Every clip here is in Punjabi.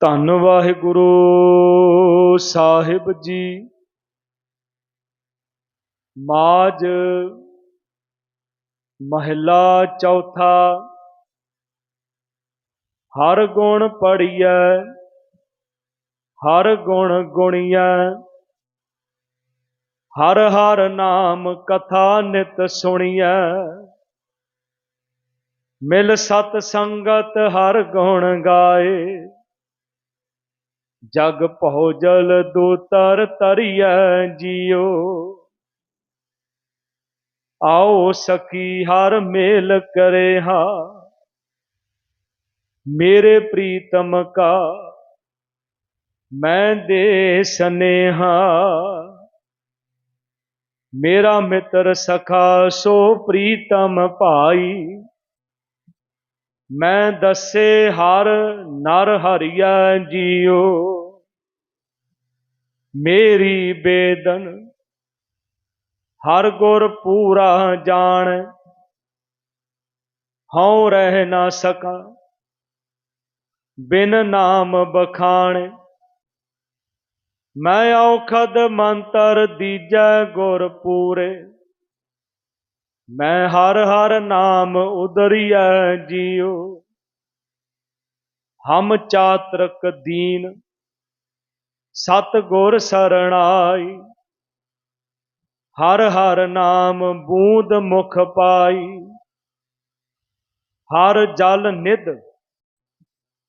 ਧੰਨ ਵਾਹਿਗੁਰੂ ਸਾਹਿਬ ਜੀ। ਮਾਜ ਮਹਿਲਾ ਚੌਥਾ, ਹਰ ਗੁਣ ਪੜੀਐ ਹਰ ਗੁਣ ਗੁਣੀਐ। ਹਰ ਹਰ ਨਾਮ ਕਥਾ ਨਿਤ ਸੁਣੀਐ। ਮਿਲ ਸਤ ਸੰਗਤ ਹਰ ਗੁਣ ਗਾਏ। ਜਗ ਭਉ ਜਲ ਤਰ ਤਰੀਐ ਜੀਓ ਆਓ ਸਖੀ ਹਰ ਮੇਲ ਕਰੇ ਹਾ। ਮੇਰੇ ਪ੍ਰੀਤਮ ਕਾ, ਮੈਂ ਦੇ ਸਨੇਹਾ। ਮੇਰਾ ਮਿੱਤਰ ਸਖਾ ਸੋ ਪ੍ਰੀਤਮ ਭਾਈ। ਮੈਂ ਦੱਸੇ ਹਰ ਨਰ ਹਰਿਆ ਜੀਓ। ਮੇਰੀ ਬੇਦਨ, ਹਰ ਗੁਰ ਪੂਰਾ ਜਾਣ। ਹਉ ਰਹਿ ਨਾ ਸਕਾਂ, ਬਿਨ ਨਾਮ ਬਖਾਣ। ਮੈਂ ਔਖਦ ਮੰਤਰ ਦੀਜੈ ਗੁਰ ਪੂਰੇ। ਮੈਂ ਹਰ ਹਰ ਨਾਮ ਉਦਰੀਐ ਜੀਉ ਹਮ ਚਾਤਰਕ ਦੀਨ, ਸਤ ਗੁਰ ਸਰਣਾਈ। ਹਰ ਹਰ ਨਾਮ ਬੂੰਦ ਮੁਖ ਪਾਈ। ਹਰ ਜਲ ਨਿਧ,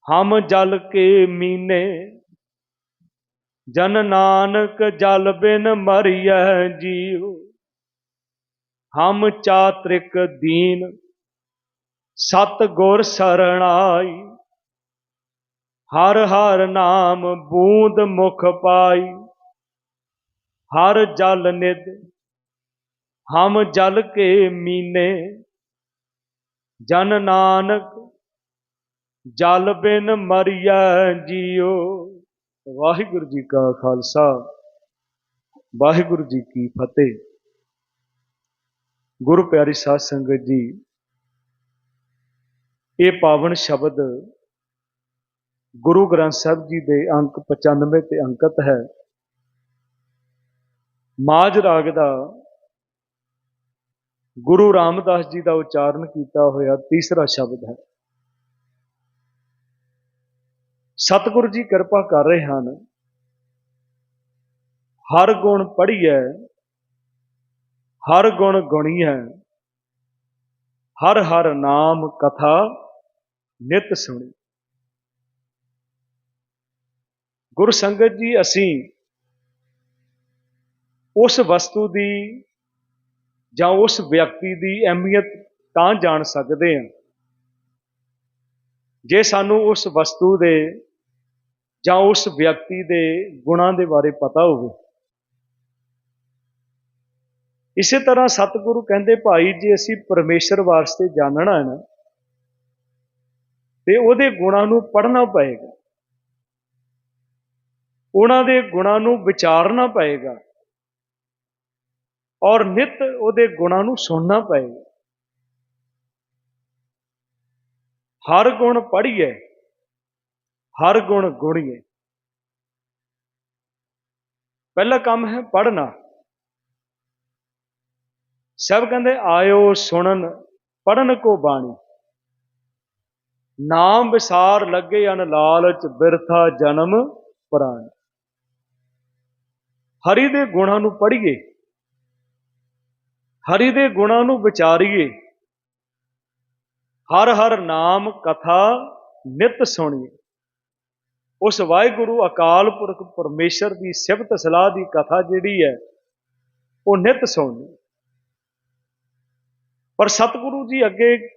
ਹਮ ਜਲ ਕੇ ਮੀਨੇ। ਜਨ ਨਾਨਕ ਜਲ ਬਿਨ ਮਰੀਐ ਜੀਉ ਹਮ ਚਾਤ੍ਰਿਕ ਦੀਨ, ਸਤ ਗੁਰ ਸਰਣਾਈ ਹਰ ਹਰ ਨਾਮ ਬੂੰਦ ਮੁਖ ਪਾਈ। ਹਰ ਜਲ ਨਿਦ ਹਮ ਜਲ ਕੇ ਮੀਨੇ। ਜਨ ਨਾਨਕ, ਜਲ ਬਿਨ ਮਰੀਐ ਜੀਉ ਵਾਹਿਗੁਰੂ ਜੀ ਕਾ ਖਾਲਸਾ, ਵਾਹਿਗੁਰੂ ਜੀ ਕੀ ਫਤਿਹ। ਗੁਰੂ ਪਿਆਰੀ ਸਾਧ ਸੰਗਤ ਜੀ, ਇਹ ਪਾਵਨ ਸ਼ਬਦ ਗੁਰੂ ਗ੍ਰੰਥ ਸਾਹਿਬ ਜੀ ਦੇ ਅੰਕ 95 ਤੇ ਅੰਕਿਤ ਹੈ। ਮਾਜ ਰਾਗ ਦਾ ਗੁਰੂ ਰਾਮਦਾਸ ਜੀ ਦਾ ਉਚਾਰਨ ਕੀਤਾ ਹੋਇਆ ਤੀਸਰਾ ਸ਼ਬਦ ਹੈ। ਸਤਿਗੁਰੂ ਜੀ ਕਿਰਪਾ ਕਰ ਰਹੇ ਹਨ। ਹਰ ਗੁਣ ਪੜ੍ਹੀਐ ਹਰ ਗੁਣ ਗੁਣੀ ਹੈ। ਹਰ ਹਰ ਨਾਮ ਕਥਾ ਨਿਤ ਸੁਣੀ। ਗੁਰ ਸੰਗਤ ਜੀ, ਅਸੀਂ ਉਸ ਵਸਤੂ ਦੀ ਜਾਂ ਉਸ ਵਿਅਕਤੀ ਦੀ ਅਹਿਮੀਅਤ ਤਾਂ ਜਾਣ ਸਕਦੇ ਹਾਂ ਜੇ ਸਾਨੂੰ ਉਸ ਵਸਤੂ ਦੇ ਜਾਂ ਉਸ ਵਿਅਕਤੀ ਦੇ ਗੁਣਾਂ ਦੇ ਬਾਰੇ ਪਤਾ ਹੋਵੇ। ਇਸੇ ਤਰ੍ਹਾਂ ਸਤਿਗੁਰੂ ਕਹਿੰਦੇ, ਭਾਈ, ਜੇ ਅਸੀਂ ਪਰਮੇਸ਼ਰ ਵਾਸਤੇ ਜਾਣਨਾ ਹੈ ਨਾ, ਤੇ ਉਹਦੇ ਗੁਣਾਂ ਨੂੰ ਪੜ੍ਹਨਾ ਪਏਗਾ। ਉਹਨਾਂ ਦੇ ਗੁਣਾਂ ਨੂੰ ਵਿਚਾਰਨਾ ਪਏਗਾ ਔਰ ਨਿਤ ਉਹਦੇ ਗੁਣਾਂ ਨੂੰ ਸੁਣਨਾ ਪਏਗਾ। ਹਰ ਗੁਣ ਪੜ੍ਹੀਏ, ਹਰ ਗੁਣ ਗੁਣੀਏ। ਪਹਿਲਾ ਕੰਮ ਹੈ ਪੜ੍ਹਨਾ। ਸਭ ਕਹਿੰਦੇ, ਆਇਓ ਸੁਣਨ ਪੜਨ ਕੋ ਬਾਣੀ। ਨਾਮ ਵਿਸਾਰ ਲੱਗੇ ਅਨ ਲਾਲਚ, ਬਿਰਥਾ ਜਨਮ ਪ੍ਰਾਣ। ਹਰੀ ਦੇ ਗੁਣਾਂ ਨੂੰ ਪੜ੍ਹੀਏ। ਹਰੀ ਦੇ ਗੁਣਾਂ ਨੂੰ ਵਿਚਾਰੀਏ। ਹਰ ਹਰ ਨਾਮ ਕਥਾ ਨਿਤ ਸੁਣੀਏ। ਉਸ ਵਾਹਿਗੁਰੂ ਅਕਾਲ ਪੁਰਖ ਪਰਮੇਸ਼ਰ ਦੀ ਸਿਫਤ ਸਲਾਹ ਦੀ ਕਥਾ ਜਿਹੜੀ ਹੈ, ਉਹ ਨਿਤ ਸੁਣਨੀ ਪਰ ਸਤਿਗੁਰੂ ਜੀ ਅੱਗੇ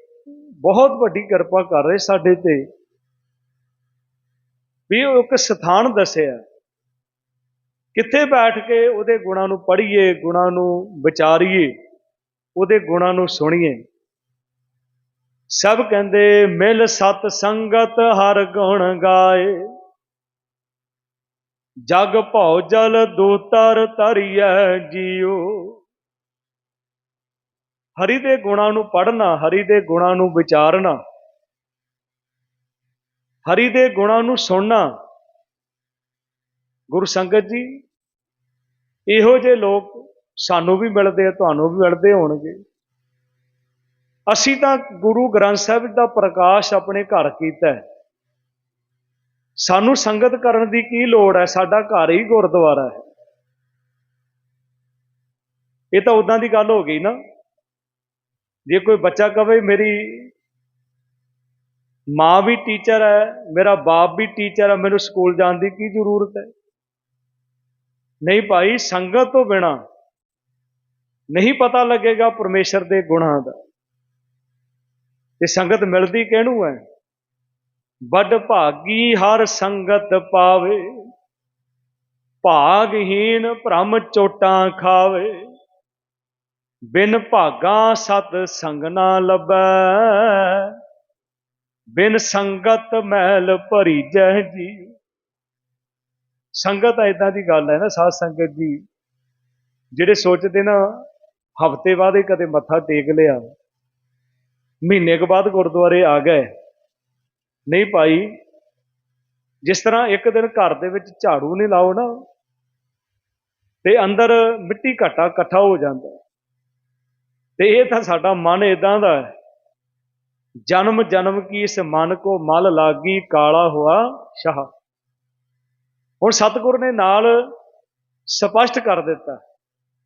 ਬਹੁਤ ਵੱਡੀ ਕਿਰਪਾ ਕਰ ਰਹੇ ਸਾਡੇ ਤੇ। ਵੀ ਉਹ ਇੱਕ ਸਥਾਨ ਦੱਸਿਆ ਕਿੱਥੇ ਬੈਠ ਕੇ ਉਹਦੇ ਗੁਣਾਂ ਨੂੰ ਪੜ੍ਹੀਏ, ਗੁਣਾਂ ਨੂੰ ਵਿਚਾਰੀਏ, ਉਹਦੇ ਗੁਣਾਂ ਨੂੰ ਸੁਣੀਏ। ਸਭ ਕਹਿੰਦੇ, ਮਿਲ ਸਤ ਸੰਗਤ ਹਰ ਗੁਣ ਗਾਏ। ਜਗ ਭਉ ਜਲ ਦੂਤਰ ਤਰੀਐ ਜੀਉ। ਹਰੀ ਦੇ ਗੁਣਾਂ ਨੂੰ ਪੜ੍ਹਨਾ, ਹਰੀ ਦੇ ਗੁਣਾਂ ਨੂੰ ਵਿਚਾਰਨਾ, ਹਰੀ ਦੇ ਗੁਣਾਂ ਨੂੰ ਸੁਣਨਾ। ਗੁਰੂ ਸੰਗਤ ਜੀ, ਇਹੋ ਜਿਹੇ ਲੋਕ ਸਾਨੂੰ ਵੀ ਮਿਲਦੇ ਆ, ਤੁਹਾਨੂੰ ਵੀ ਮਿਲਦੇ ਹੋਣਗੇ। ਅਸੀਂ ਤਾਂ ਗੁਰੂ ਗ੍ਰੰਥ ਸਾਹਿਬ ਦਾ ਪ੍ਰਕਾਸ਼ ਆਪਣੇ ਘਰ ਕੀਤਾ ਸਾਨੂੰ ਸੰਗਤ ਕਰਨ ਦੀ ਕੀ ਲੋੜ ਹੈ? ਸਾਡਾ ਘਰ ਹੀ ਗੁਰਦੁਆਰਾ ਹੈ। ਇਹ ਤਾਂ ਉਦਾਂ ਦੀ ਗੱਲ ਹੋ ਗਈ ਨਾ। ਜੇ ਕੋਈ ਬੱਚਾ ਕਵੇ ਮੇਰੀ ਮਾਂ ਵੀ ਟੀਚਰ ਹੈ, ਮੇਰਾ ਬਾਪ ਵੀ ਟੀਚਰ ਹੈ, ਮੈਨੂੰ ਸਕੂਲ ਜਾਣ ਦੀ ਕੀ ਜ਼ਰੂਰਤ ਹੈ? ਨਹੀਂ ਭਾਈ, ਸੰਗਤ ਤੋਂ ਬਿਨਾ ਨਹੀਂ ਪਤਾ ਲੱਗੇਗਾ ਪਰਮੇਸ਼ਰ ਦੇ ਗੁਣਾਂ ਦਾ। ਤੇ ਸੰਗਤ ਮਿਲਦੀ ਕਿਹਨੂੰ ਹੈ? ਵੱਡ ਭਾਗੀ ਹਰ ਸੰਗਤ ਪਾਵੇ ਭਾਗਹੀਨ ਭ੍ਰਮ ਚੋਟਾਂ ਖਾਵੇ। ਬਿਨ ਭਾਗਾ ਸਤ ਸੰਗ ਨਾ ਲੱਭੈ। ਬਿਨ ਸੰਗਤ ਮਹਿਲ ਭਰੀ ਜਹ ਜੀ। ਸੰਗਤ ਐਦਾਂ ਦੀ ਗੱਲ ਹੈ ਨਾ ਸਾਧ ਸੰਗਤ ਜੀ, ਜਿਹੜੇ ਸੋਚਦੇ ਨਾ, ਹਫ਼ਤੇ ਬਾਅਦ ਹੀ ਕਦੇ ਮੱਥਾ ਟੇਕ ਲਿਆ। ਮਹੀਨੇ ਕੁ ਬਾਅਦ ਗੁਰਦੁਆਰੇ ਆ ਗਏ। ਨਹੀਂ ਭਾਈ, ਜਿਸ ਤਰ੍ਹਾਂ ਇੱਕ ਦਿਨ ਘਰ ਦੇ ਵਿੱਚ ਝਾੜੂ ਨਹੀਂ ਲਾਓ ਨਾ, ਤੇ ਅੰਦਰ ਮਿੱਟੀ ਘਟਾ ਇਕੱਠਾ ਹੋ ਜਾਂਦਾ। ਤੇ ਇਹ ਤਾਂ ਸਾਡਾ ਮਨ ਇਦਾਂ ਦਾ ਹੈ। ਜਨਮ ਜਨਮ ਕੀ ਇਸ ਮਨ ਕੋ ਮਲ ਲਾਗੀ ਕਾਲਾ ਹੋਆ ਸ਼ਾਹ। ਹੁਣ ਸਤਿਗੁਰ ਨੇ ਨਾਲ ਸਪਸ਼ਟ ਕਰ ਦਿੱਤਾ,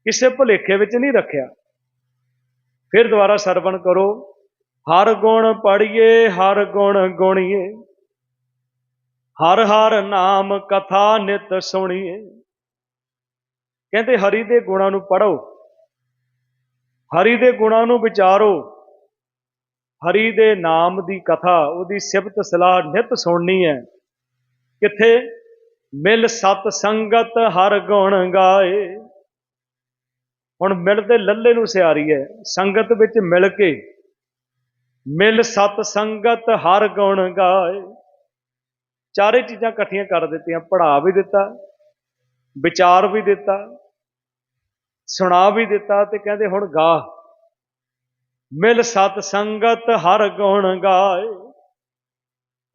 ਕਿਸੇ ਭੁਲੇਖੇ ਵਿੱਚ ਨਹੀਂ ਰੱਖਿਆ। ਫਿਰ ਦੁਬਾਰਾ ਸਰਵਣ ਕਰੋ, ਹਰ ਗੁਣ ਪੜੀਏ ਹਰ ਗੁਣ ਗੁਣੀਏ। ਹਰ ਹਰ ਨਾਮ ਕਥਾ ਨਿਤ ਸੁਣੀਏ। ਕਹਿੰਦੇ ਹਰੀ ਦੇ ਗੁਣਾਂ ਨੂੰ ਪੜੋ ਹਰੀ ਦੇ ਗੁਣਾਂ ਨੂੰ ਵਿਚਾਰੋ। ਹਰੀ ਦੇ ਨਾਮ ਦੀ ਕਥਾ, ਉਹਦੀ ਸਿਫਤ ਸਲਾਹ ਨਿਤ ਸੁਣਨੀ ਹੈ। ਕਿੱਥੇ? ਮਿਲ ਸਤ ਸੰਗਤ ਹਰ ਗੁਣ ਗਾਏ। ਹੁਣ ਮਿਲਦੇ ਲੱਲੇ ਨੂੰ ਸਿਆਰੀ ਹੈ, ਸੰਗਤ ਵਿੱਚ ਮਿਲ ਕੇ। ਮਿਲ ਸਤ ਸੰਗਤ ਹਰ ਗੁਣ ਗਾਏ। ਚਾਰੇ ਚੀਜ਼ਾਂ ਇਕੱਠੀਆਂ ਕਰ ਦਿੱਤੀਆਂ ਪੜਾ ਵੀ ਦਿੱਤਾ, ਵਿਚਾਰ ਵੀ ਦਿੱਤਾ। ਸੁਣਾ ਵੀ ਦਿੱਤਾ ਤੇ ਕਹਿੰਦੇ ਹੁਣ ਗਾ। ਮਿਲ ਸਤ ਸੰਗਤ ਹਰ ਗੁਣ ਗਾਏ।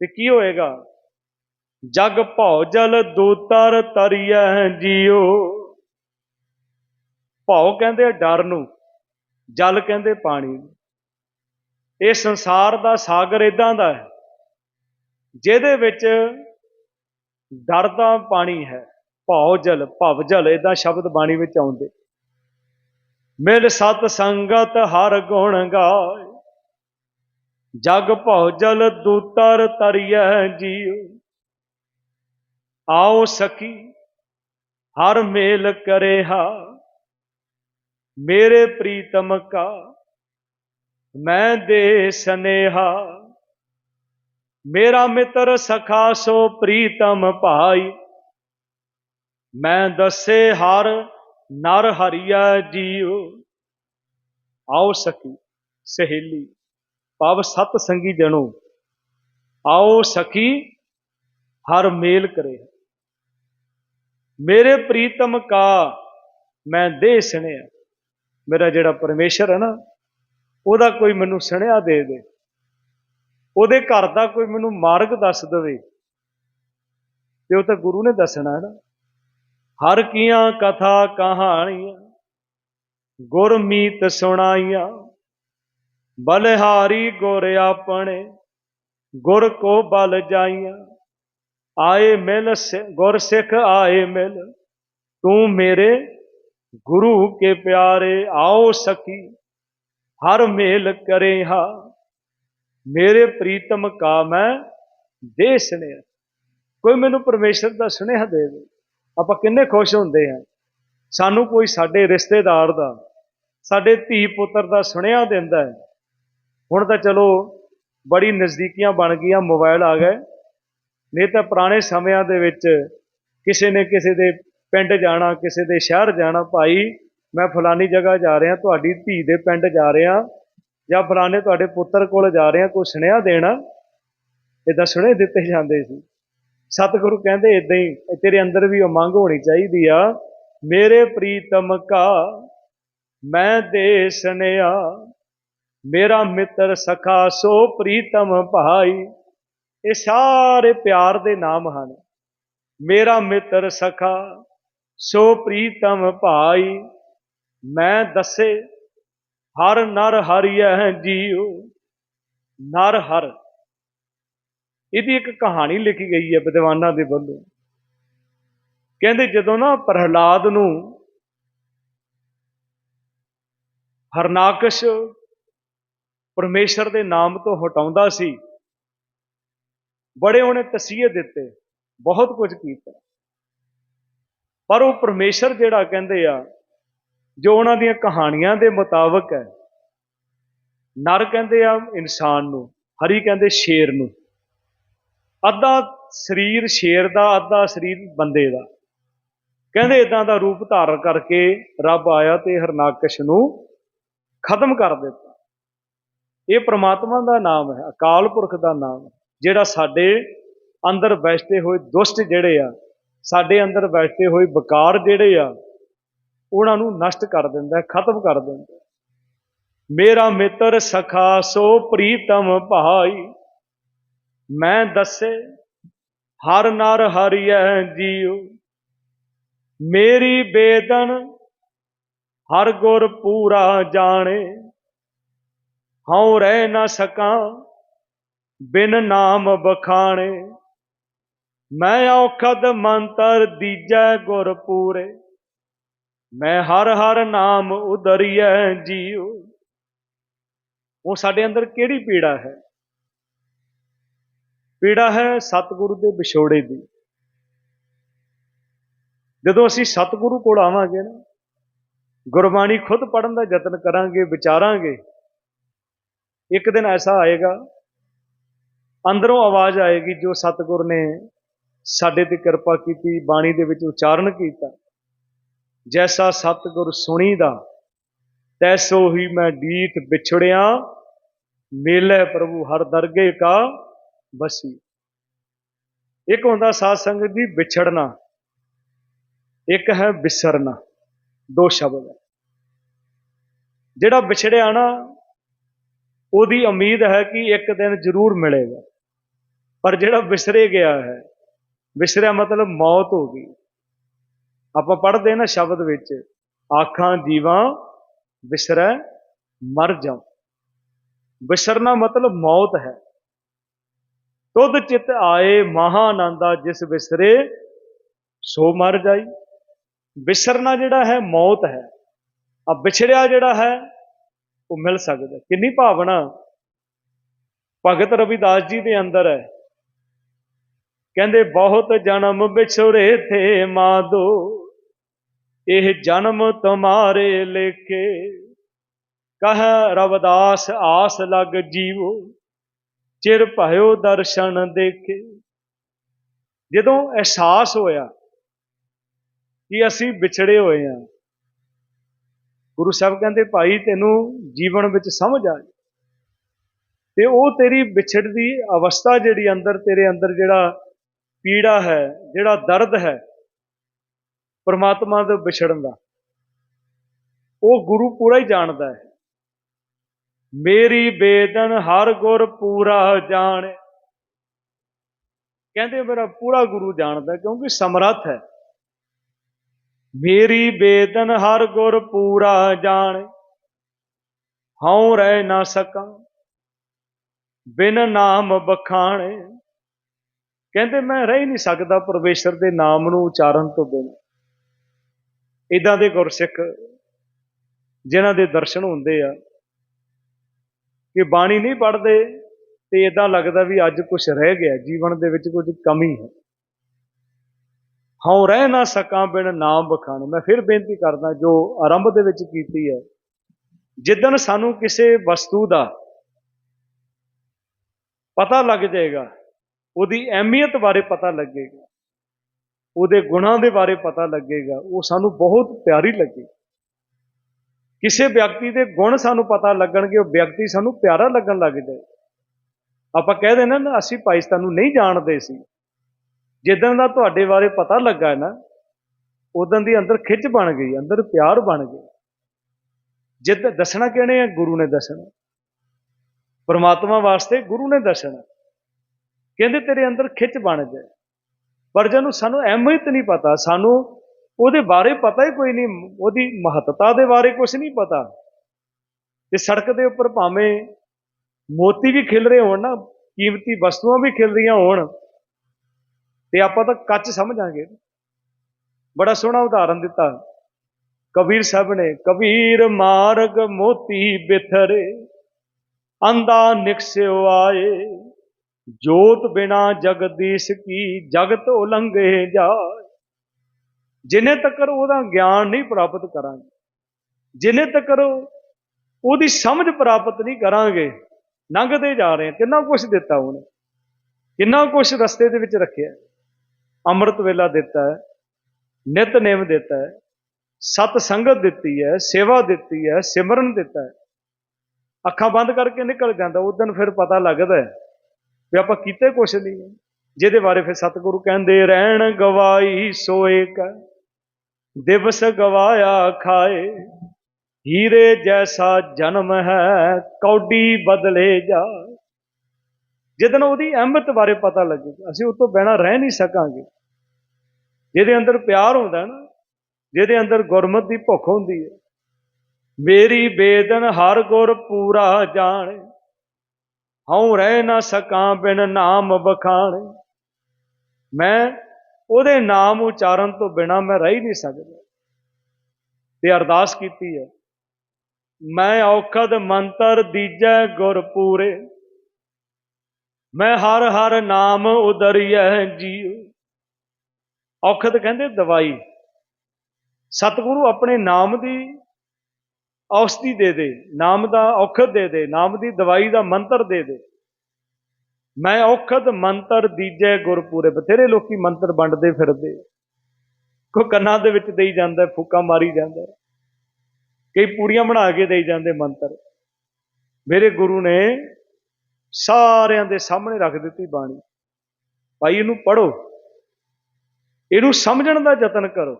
ਤੇ ਕੀ ਹੋਏਗਾ? ਜਗ ਭਉ ਜਲ ਦੂਤਰ ਤਰੀਐ ਜੀਓ ਭਉ ਕਹਿੰਦੇ ਡਰ ਨੂੰ, ਜਲ ਕਹਿੰਦੇ ਪਾਣੀ ਨੂੰ। ਇਹ ਸੰਸਾਰ ਦਾ ਸਾਗਰ ਇਦਾਂ ਦਾ ਹੈ, ਜਿਹਦੇ ਵਿੱਚ ਡਰ ਦਾ ਪਾਣੀ ਹੈ। ਭਉ ਜਲ, ਭਵ ਜਲ ਇਦਾਂ ਸ਼ਬਦ ਬਾਣੀ ਵਿੱਚ ਆਉਂਦੇ। ਮਿਲ ਸਤ ਸੰਗਤ ਹਰ ਗੁਣ ਗਾਏ। ਜਗ ਭਉ ਦੂਤਰ ਤਰੀਐ ਜੀਉ। ਆਓ ਸਖੀ, ਹਰ ਮੇਲ ਕਰੇਹਾ। ਮੇਰੇ ਪ੍ਰੀਤਮ ਕਾ, ਮੈਂ ਦੇ ਸਨੇਹਾ। ਮੇਰਾ ਮਿੱਤਰ ਸਖਾ ਸੋ ਪ੍ਰੀਤਮ ਭਾਈ। ਮੈਂ ਦੱਸੇ ਹਰ ਨਰ ਹਰੀਆ ਜੀਉ, ਆਓ ਸਖੀ ਸਹੇਲੀ ਭਾਵ ਸਤ ਸੰਗੀ ਜਣੋ, ਆਓ ਸਖੀ ਹਰ ਮੇਲ ਕਰੇ। ਮੇਰੇ ਪ੍ਰੀਤਮ ਕਾ ਮੈਂ ਦੇ ਸੁਣਿਆ। ਮੇਰਾ ਜਿਹੜਾ ਪਰਮੇਸ਼ਰ ਹੈ ਨਾ, ਉਹਦਾ ਕੋਈ ਮੈਨੂੰ ਸੁਣਿਆ ਦੇ ਦੇ। ਉਹਦੇ ਘਰ ਦਾ ਕੋਈ ਮੈਨੂੰ ਮਾਰਗ ਦੱਸ ਦੇਵੇ। ਤੇ ਉਹ ਤਾਂ ਗੁਰੂ ਨੇ ਦੱਸਣਾ ਹੈ ਨਾ। ਹਰ ਕੀਆਂ ਕਥਾ ਕਹਾਣੀਆਂ ਗੁਰਮੀਤ ਸੁਣਾਈਆਂ। ਬਲਿਹਾਰੀ ਗੁਰ ਆਪਣੇ, ਗੁਰ ਕੋ ਬਲ ਜਾਈਆਂ। ਆਏ ਮਿਲ ਸਿ- ਗੁਰ ਸਿੱਖ ਆਏ ਮਿਲ, ਤੂੰ ਮੇਰੇ ਗੁਰੂ ਕੇ ਪਿਆਰੇ ਆਓ ਸਖੀ। ਹਰ ਮੇਲ ਕਰੇ ਹਾ ਮੇਰੇ ਪ੍ਰੀਤਮ ਕਾ ਮੈਂ ਦੇ ਸੁਣਿਆ ਕੋਈ ਮੈਨੂੰ ਪਰਮੇਸ਼ਰ ਦਾ ਸੁਨੇਹਾ ਦੇ ਦੇ। ਆਪਾਂ ਕਿੰਨੇ ਖੁਸ਼ ਹੁੰਦੇ ਹਾਂ। ਸਾਨੂੰ ਕੋਈ ਸਾਡੇ ਰਿਸ਼ਤੇਦਾਰ ਦਾ, ਸਾਡੇ ਧੀ ਪੁੱਤਰ ਦਾ ਸੁਨੇਹਾ ਦਿੰਦਾ ਹੈ। ਹੁਣ ਤਾਂ ਚਲੋ ਬੜੀ ਨਜ਼ਦੀਕੀਆਂ ਬਣ ਗਈਆਂ ਮੋਬਾਈਲ ਆ ਗਏ। ਨਹੀਂ ਤਾਂ ਪੁਰਾਣੇ ਸਮਿਆਂ ਦੇ ਵਿੱਚ ਕਿਸੇ ਨੇ ਕਿਸੇ ਦੇ ਪਿੰਡ ਜਾਣਾ, ਕਿਸੇ ਦੇ ਸ਼ਹਿਰ ਜਾਣਾ, ਭਾਈ, ਮੈਂ ਫਲਾਨੀ ਜਗ੍ਹਾ ਜਾ ਰਿਹਾ, ਤੁਹਾਡੀ ਧੀ ਦੇ ਪਿੰਡ ਜਾ ਰਿਹਾ ਜਾਂ ਫਲਾਣੇ ਤੁਹਾਡੇ ਪੁੱਤਰ ਕੋਲ ਜਾ ਰਿਹਾ, ਕੋਈ ਸੁਨੇਹਾ ਦੇਣਾ? ਇਦਾਂ ਸੁਣੇ ਦਿੱਤੇ ਜਾਂਦੇ ਸੀ। ਸਤਿਗੁਰੂ ਕਹਿੰਦੇ ਇਦਾਂ ਹੀ ਤੇਰੇ ਅੰਦਰ ਵੀ ਉਹ ਮੰਗ ਹੋਣੀ ਚਾਹੀਦੀ ਆ। ਮੇਰੇ ਪ੍ਰੀਤਮ ਕਾ, ਮੈਂ ਦੇ ਸੁਨੇਹਾ ਮੇਰਾ ਮਿੱਤਰ ਸਖਾ, ਸੋ ਪ੍ਰੀਤਮ ਭਾਈ। ਇਹ ਸਾਰੇ ਪਿਆਰ ਦੇ ਨਾਮ ਹਨ। ਮੇਰਾ ਮਿੱਤਰ ਸਖਾ, ਸੋ ਪ੍ਰੀਤਮ ਭਾਈ। ਮੈਂ ਦੱਸੇ, ਹਰ ਨਰ ਹਰਿਐ ਜੀਉ। ਨਰ ਹਰ ਇਹਦੀ ਇੱਕ ਕਹਾਣੀ ਲਿਖੀ ਗਈ ਹੈ ਵਿਦਵਾਨਾਂ ਦੇ ਵੱਲੋਂ। ਕਹਿੰਦੇ ਜਦੋਂ ਨਾ ਪ੍ਰਹਲਾਦ ਨੂੰ ਹਰਨਾਕਸ਼ ਪਰਮੇਸ਼ਰ ਦੇ ਨਾਮ ਤੋਂ ਹਟਾਉਂਦਾ ਸੀ, ਬੜੇ ਉਹਨੇ ਤਸੀਹੇ ਦਿੱਤੇ, ਬਹੁਤ ਕੁਝ ਕੀਤਾ। ਪਰ ਉਹ ਪਰਮੇਸ਼ਰ ਜਿਹੜਾ ਕਹਿੰਦੇ ਆ, ਜੋ ਉਹਨਾਂ ਦੀਆਂ ਕਹਾਣੀਆਂ ਦੇ ਮੁਤਾਬਕ ਹੈ, ਨਰ ਕਹਿੰਦੇ ਆ ਇਨਸਾਨ ਨੂੰ, ਹਰੀ ਕਹਿੰਦੇ ਸ਼ੇਰ ਨੂੰ। ਅੱਧਾ ਸਰੀਰ ਸ਼ੇਰ ਦਾ, ਅੱਧਾ ਸਰੀਰ ਬੰਦੇ ਦਾ। ਕਹਿੰਦੇ ਇਦਾਂ ਦਾ ਰੂਪ ਧਾਰਨ ਕਰਕੇ ਰੱਬ ਆਇਆ ਤੇ ਹਰਨਾਕਸ਼ ਨੂੰ ਖਤਮ ਕਰ ਦਿੱਤਾ। ਇਹ ਪ੍ਰਮਾਤਮਾ ਦਾ ਨਾਮ ਹੈ, ਅਕਾਲ ਪੁਰਖ ਦਾ ਨਾਮ ਜਿਹੜਾ ਸਾਡੇ ਅੰਦਰ ਬੈਠੇ ਹੋਏ ਦੁਸ਼ਟ ਜਿਹੜੇ ਆ, ਸਾਡੇ ਅੰਦਰ ਬੈਠੇ ਹੋਏ ਵਿਕਾਰ ਜਿਹੜੇ ਆ, ਉਹਨਾਂ ਨੂੰ ਨਸ਼ਟ ਕਰ ਦਿੰਦਾ ਖਤਮ ਕਰ ਦਿੰਦਾ ਮੇਰਾ ਮਿੱਤਰ ਸਖਾ ਸੋ ਪ੍ਰੀਤਮ ਭਾਈ ਮੈਂ ਦੱਸੇ, ਹਰ ਨਰ ਹਰਿਐ ਜੀਉ। ਮੇਰੀ ਬੇਦਨ ਹਰ ਗੁਰ ਪੂਰਾ ਜਾਣੇ। ਹਉ ਰਹਿ ਨਾ ਸਕਾਂ, ਬਿਨ ਨਾਮ ਬਖਾਣੇ ਮੈਂ ਔਖਦ ਮੰਤਰ ਦੀਜੈ ਗੁਰ ਪੂਰੇ। ਮੈਂ ਹਰ ਹਰ ਨਾਮ ਉਦਰੀਐ ਜੀਉ। ਉਹ ਸਾਡੇ ਅੰਦਰ ਕਿਹੜੀ ਪੀੜਾ ਹੈ? ਪੀੜਾ ਹੈ ਸਤਿਗੁਰੂ ਦੇ ਵਿਛੋੜੇ ਦੀ। ਜਦੋਂ ਅਸੀਂ ਸਤਿਗੁਰੂ ਕੋਲ ਆਵਾਂਗੇ ਨਾ, ਗੁਰਬਾਣੀ ਖੁਦ ਪੜਨ ਦਾ ਯਤਨ ਕਰਾਂਗੇ, ਵਿਚਾਰਾਂਗੇ, ਇੱਕ ਦਿਨ ਐਸਾ ਆਏਗਾ, ਅੰਦਰੋਂ ਆਵਾਜ਼ ਆਏਗੀ ਜੋ ਸਤਿਗੁਰ ਨੇ ਸਾਡੇ ਤੇ ਕਿਰਪਾ ਕੀਤੀ, ਬਾਣੀ ਦੇ ਵਿੱਚ ਉਚਾਰਨ ਕੀਤਾ। ਜੈਸਾ ਸਤਿਗੁਰ ਸੁਣੀ ਦਾ ਤੈਸੋ ਹੀ ਮੈਂ ਡੀਠ ਵਿਛੜਿਆ, ਮੇਲੇ ਪ੍ਰਭੂ ਹਰ ਦਰਗੇ ਕਾ। ਬਸੀ। ਇੱਕ ਹੁੰਦਾ ਸਾਧ ਸੰਗਤ ਦੀ ਵਿਛੜਨਾ, ਇੱਕ ਹੈ ਵਿਸਰਨਾ, ਦੋ ਸ਼ਬਦ। ਹੈ ਜਿਹੜਾ ਵਿਛੜਿਆ ਨਾ, ਉਹਦੀ ਉਮੀਦ ਹੈ ਕਿ ਇੱਕ ਦਿਨ ਜ਼ਰੂਰ ਮਿਲੇਗਾ। ਪਰ ਜਿਹੜਾ ਵਿਸਰੇ ਗਿਆ ਹੈ, ਵਿਸਰਿਆ ਮਤਲਬ ਮੌਤ ਹੋ ਗਈ। ਆਪਾਂ ਪੜ੍ਹਦੇ ਨਾ ਸ਼ਬਦ ਵਿੱਚ, ਆਖਾਂ ਜੀਵਾਂ, ਵਿਸਰੈ ਮਰ ਜਾਉ। ਵਿਸਰਨਾ ਮਤਲਬ ਮੌਤ ਹੈ। ਤੁਧ ਚਿਤ ਆਏ ਮਹਾਨੰਦਾ ਜਿਸ ਵਿਸਰੇ, ਸੋ ਮਰ ਜਾਈ। ਵਿਸਰਨਾ ਜਿਹੜਾ ਹੈ, ਮੌਤ ਹੈ। ਆ ਵਿਛੜਿਆ ਜਿਹੜਾ ਹੈ, ਉਹ ਮਿਲ ਸਕਦਾ ਕਿੰਨੀ ਭਾਵਨਾ। ਭਗਤ ਰਵਿਦਾਸ ਜੀ ਦੇ ਅੰਦਰ ਹੈ। ਕਹਿੰਦੇ, ਬਹੁਤ ਜਨਮ ਵਿਛੜੇ ਥੇ ਮਾਦੋ ਇਹ ਜਨਮ ਤੁਮਾਰੇ ਲੇਖੇ। ਕਹ ਰਵਦਾਸ ਆਸ ਲਗ ਜੀਵੋ ਚਿਰ ਭਇਓ ਦਰਸ਼ਨ ਦੇਖੇ। ਜਦੋਂ ਅਹਿਸਾਸ ਹੋਇਆ ਕਿ ਅਸੀਂ ਵਿਛੜੇ ਹੋਏ ਹਾਂ, ਗੁਰੂ ਸਾਹਿਬ ਕਹਿੰਦੇ, ਭਾਈ, ਤੈਨੂੰ ਜੀਵਨ ਵਿੱਚ ਸਮਝ ਆ ਤੇ ਉਹ ਤੇਰੀ ਵਿਛੜਦੀ ਅਵਸਥਾ ਜਿਹੜੀ ਅੰਦਰ, ਤੇਰੇ ਅੰਦਰ ਜਿਹੜਾ ਪੀੜਾ ਹੈ, ਜਿਹੜਾ ਦਰਦ ਹੈ, ਪਰਮਾਤਮਾ ਤੋਂ ਵਿਛੜਨ ਦਾ, ਉਹ ਗੁਰੂ ਪੂਰਾ ਹੀ ਜਾਣਦਾ ਹੈ। ਮੇਰੀ ਬੇਦਨ ਹਰ ਗੁਰ ਪੂਰਾ ਜਾਣੇ। ਕਹਿੰਦੇ ਮੇਰਾ ਪੂਰਾ ਗੁਰੂ ਜਾਣਦਾ ਕਿਉਂਕਿ ਸਮਰੱਥ ਹੈ। ਮੇਰੀ ਬੇਦਨ ਹਰ ਗੁਰ ਪੂਰਾ ਜਾਣੇ। ਹਉ ਰਹਿ ਨਾ ਸਕਾਂ ਬਿਨ ਨਾਮ ਬਖਾਣੇ। ਕਹਿੰਦੇ ਮੈਂ ਰਹਿ ਨਹੀਂ ਸਕਦਾ ਪਰਮੇਸ਼ਰ ਦੇ ਨਾਮ ਨੂੰ ਉਚਾਰਨ ਤੋਂ ਬਿਨਾਂ। ਇਦਾਂ ਦੇ ਗੁਰਸਿੱਖ ਜਿਨ੍ਹਾਂ ਦੇ ਦਰਸ਼ਨ ਹੁੰਦੇ ਆ ਕਿ ਬਾਣੀ ਨਹੀਂ ਪੜ੍ਹਦੇ ਤੇ ਇਦਾਂ ਲੱਗਦਾ ਵੀ ਅੱਜ ਕੁਝ ਰਹਿ ਗਿਆ, ਜੀਵਨ ਦੇ ਵਿੱਚ ਕੁਝ ਕਮੀ ਹੈ। ਹਉ ਰਹਿ ਨਾ ਸਕਾਂ ਬਿਨ ਨਾਮ ਬਖਾਣ ਮੈਂ ਫਿਰ ਬੇਨਤੀ ਕਰਦਾ, ਜੋ ਆਰੰਭ ਦੇ ਵਿੱਚ ਕੀਤੀ ਹੈ, ਜਿੱਦਣ ਸਾਨੂੰ ਕਿਸੇ ਵਸਤੂ ਦਾ ਪਤਾ ਲੱਗ ਜਾਏਗਾ, ਉਹਦੀ ਅਹਿਮੀਅਤ ਬਾਰੇ ਪਤਾ ਲੱਗੇਗਾ, ਉਹਦੇ ਗੁਣਾਂ ਦੇ ਬਾਰੇ ਪਤਾ ਲੱਗੇਗਾ, ਉਹ ਸਾਨੂੰ ਬਹੁਤ ਪਿਆਰੀ ਲੱਗੇਗੀ। ਕਿਸੇ ਵਿਅਕਤੀ ਦੇ ਗੁਣ ਸਾਨੂੰ ਪਤਾ ਲੱਗਣਗੇ, ਉਹ ਵਿਅਕਤੀ ਸਾਨੂੰ ਪਿਆਰਾ ਲੱਗਣ ਲੱਗ ਜਾਏ। ਆਪਾਂ ਕਹਿ ਦੇਣਾ ਨਾ, ਅਸੀਂ ਭਾਈ ਨੂੰ ਨਹੀਂ ਜਾਣਦੇ ਸੀ। ਜਿੱਦਣ ਦਾ ਤੁਹਾਡੇ ਬਾਰੇ ਪਤਾ ਲੱਗਾ ਨਾ ਉਦੋਂ ਦੀ ਅੰਦਰ ਖਿੱਚ ਬਣ ਗਈ, ਅੰਦਰ ਪਿਆਰ ਬਣ ਗਿਆ ਜਿੱਦ ਦੱਸਣਾ ਕਿਹਨੇ ਹੈ ਗੁਰੂ ਨੇ ਦੱਸਣਾ। ਪਰਮਾਤਮਾ ਵਾਸਤੇ ਗੁਰੂ ਨੇ ਦੱਸਣਾ। ਕਹਿੰਦੇ ਤੇਰੇ ਅੰਦਰ ਖਿੱਚ ਬਣ ਜਾਏ। ਪਰ ਜਦੋਂ ਸਾਨੂੰ ਅਹਿਮੀਅਤ ਨਹੀਂ ਪਤਾ, ਸਾਨੂੰ ਉਹਦੇ ਬਾਰੇ ਪਤਾ ਹੀ ਕੋਈ ਨਹੀਂ, ਉਹਦੀ ਮਹੱਤਤਾ ਦੇ ਬਾਰੇ ਕੁਝ ਨਹੀਂ ਪਤਾ। ਤੇ ਸੜਕ ਦੇ ਉੱਪਰ ਭਾਵੇਂ ਮੋਤੀ ਵੀ ਖਿਲ ਰਹੇ ਹੋਣ ਨਾ, ਕੀਮਤੀ ਵਸਤੂਆਂ ਵੀ ਖਿਲ ਰਹੀਆਂ ਹੋਣ, ਤੇ ਆਪਾਂ ਤਾਂ ਕੱਚ ਸਮਝਾਂਗੇ। ਬੜਾ ਸੋਹਣਾ ਉਦਾਹਰਨ ਦਿੱਤਾ। ਕਬੀਰ ਸਾਹਿਬ ਨੇ, ਕਬੀਰ ਮਾਰਗ ਮੋਤੀ ਬਿਥਰੇ ਅੰਦਾ ਨਿਕਸਿਓ ਆਏ। ਜੋਤ ਬਿਨਾ ਜਗਦੀਸ਼ ਕੀ ਜਗਤ ਉਲੰਘੇ ਜਾਏ। ਜਿੰਨੇ ਤੱਕ ਉਹਦਾ ਗਿਆਨ ਨਹੀਂ ਪ੍ਰਾਪਤ ਕਰਾਂਗੇ, ਜਿੰਨੇ ਤੱਕ ਉਹਦੀ ਸਮਝ ਪ੍ਰਾਪਤ ਨਹੀਂ ਕਰਾਂਗੇ, ਲੰਘਦੇ ਜਾ ਰਹੇ ਕਿੰਨਾ ਕੁਝ ਦਿੱਤਾ ਉਹਨੇ, ਕਿੰਨਾ ਕੁਝ ਰਸਤੇ ਦੇ ਵਿੱਚ ਰੱਖਿਆ। ਅੰਮ੍ਰਿਤ ਵੇਲਾ ਦਿੱਤਾ ਹੈ ਨਿਤਨੇਮ ਦਿੱਤਾ ਹੈ, ਸਤ ਸੰਗਤ ਦਿੱਤੀ ਹੈ, ਸੇਵਾ ਦਿੱਤੀ ਹੈ, ਸਿਮਰਨ ਦਿੱਤਾ ਹੈ। ਅੱਖਾਂ ਬੰਦ ਕਰਕੇ ਨਿਕਲ ਜਾਂਦਾ, ਉਸ ਦਿਨ ਫਿਰ ਪਤਾ ਲੱਗਦਾ ਹੈ ਵੀ ਆਪਾਂ ਕੀਤੇ ਕੁਛ ਨਹੀਂ। ਜਿਹਦੇ ਬਾਰੇ ਫਿਰ ਸਤਿਗੁਰੂ ਕਹਿੰਦੇ, ਰਹਿਣ ਗਵਾਈ ਸੋਏ ਕਾ ਦਿਵਸ ਗਵਾਇਆ ਖਾਏ। ਹੀਰੇ ਜੈਸਾ ਜਨਮ ਹੈ, ਕੌਡੀ ਬਦਲੇ ਜਾ। ਜਦੋਂ ਉਹਦੀ ਅਹਿਮਤ ਬਾਰੇ ਪਤਾ ਲੱਗੇਗਾ ਅਸੀਂ ਉਹ ਤੋਂ ਬਿਨਾਂ ਰਹਿ ਨਹੀਂ ਸਕਾਂਗੇ। ਜਿਹਦੇ ਅੰਦਰ ਪਿਆਰ ਹੁੰਦਾ ਨਾ, ਜਿਹਦੇ ਅੰਦਰ ਗੁਰਮਤ ਦੀ ਭੁੱਖ ਹੁੰਦੀ ਹੈ। ਮੇਰੀ ਬੇਦਨ ਹਰ ਗੁਰ ਪੂਰਾ ਜਾਣੇ। ਹਉ ਰਹਿ ਨਾ ਸਕਾਂ ਬਿਨ ਨਾਮ ਬਖਾਣੇ ਮੈਂ ਉਹਦੇ ਨਾਮ ਉਚਾਰਨ ਤੋਂ ਬਿਨਾ ਮੈਂ ਰਹਿ ਨਹੀਂ ਸਕਦਾ। ਤੇ ਅਰਦਾਸ ਕੀਤੀ ਹੈ, ਮੈਂ ਔਖਦ ਮੰਤਰ ਦੀਜੈ ਗੁਰ ਪੂਰੇ। ਮੈਂ ਹਰ ਹਰ ਨਾਮ ਉਦਰਿਐ ਜੀਉ। ਔਖਦ ਕਹਿੰਦੇ ਦਵਾਈ। ਸਤਿਗੁਰੂ ਆਪਣੇ ਨਾਮ ਦੀ ਔਸ਼ਧੀ ਦੇ ਦੇ, ਨਾਮ ਦਾ ਔਖਦ ਦੇ ਦੇ, ਨਾਮ ਦੀ ਦਵਾਈ ਦਾ ਮੰਤਰ ਦੇ ਦੇ। ਮੈਂ ਔਖਦ ਮੰਤਰ ਦੀਜੇ ਗੁਰਪੂਰੇ ਬਥੇਰੇ ਲੋਕੀ ਮੰਤਰ ਵੰਡਦੇ ਫਿਰਦੇ। ਕੋ ਕੰਨਾਂ ਦੇ ਵਿੱਚ ਦੇਈ ਜਾਂਦਾ, ਫੁੱਕਾ ਮਾਰੀ ਜਾਂਦਾ। ਕਈ ਪੂੜੀਆਂ ਬਣਾ ਕੇ ਦੇਈ ਜਾਂਦੇ ਮੰਤਰ। ਮੇਰੇ ਗੁਰੂ ਨੇ ਸਾਰਿਆਂ ਦੇ ਸਾਹਮਣੇ ਰੱਖ ਦਿੱਤੀ ਬਾਣੀ। ਭਾਈ, ਇਹਨੂੰ ਪੜੋ ਇਹਨੂੰ ਸਮਝਣ ਦਾ ਯਤਨ ਕਰੋ।